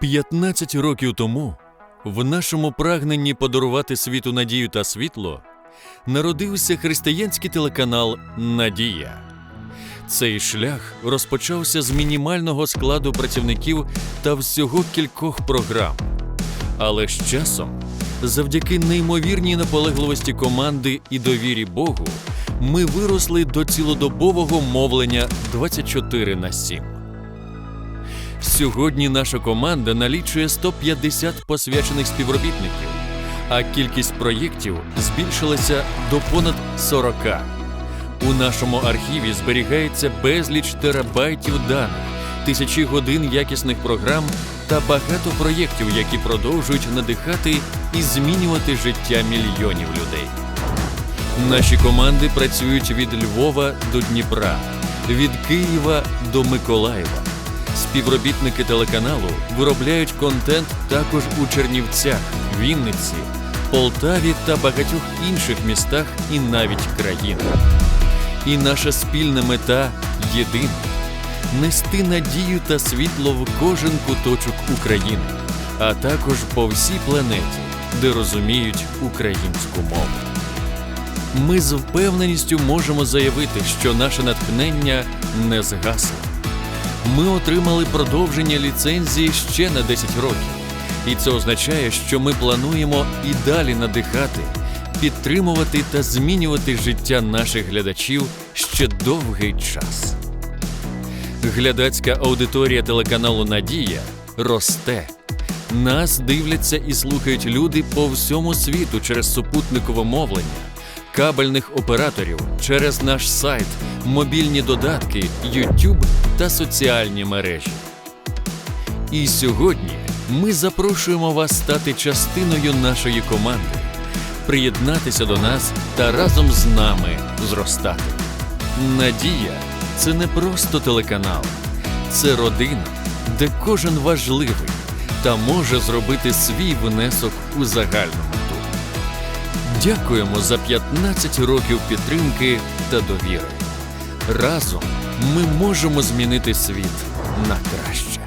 15 років тому в нашому прагненні подарувати світу надію та світло народився християнський телеканал Надія. Цей шлях розпочався з мінімального складу працівників та всього кількох програм. Але з часом, завдяки неймовірній наполегливості команди і довірі Богу, ми виросли до цілодобового мовлення 24 на 7. Сьогодні наша команда налічує 150 посвячених співробітників, а кількість проєктів збільшилася до понад 40. У нашому архіві зберігається безліч терабайтів даних, тисячі годин якісних програм та багато проєктів, які продовжують надихати і змінювати життя мільйонів людей. Наші команди працюють від Львова до Дніпра, від Києва до Миколаєва. Співробітники телеканалу виробляють контент також у Чернівцях, Вінниці, Полтаві та багатьох інших містах і навіть країнах. І наша спільна мета єдина нести надію та світло в кожен куточок України, а також по всій планеті, де розуміють українську мову. Ми з впевненістю можемо заявити, що наше натхнення не згасло. Ми отримали продовження ліцензії ще на 10 років, і це означає, що ми плануємо і далі надихати, підтримувати та змінювати життя наших глядачів ще довгий час. Глядацька аудиторія телеканалу Надія росте. Нас дивляться і слухають люди по всьому світу через супутникове мовлення, кабельних операторів, через наш сайт, мобільні додатки, YouTube та соціальні мережі. І сьогодні ми запрошуємо вас стати частиною нашої команди, приєднатися до нас та разом з нами зростати. Надія це не просто телеканал, це родина, де кожен важливий та може зробити свій внесок у загальну мету. Дякуємо за 15 років підтримки та довіри. Разом ми можемо змінити світ на краще.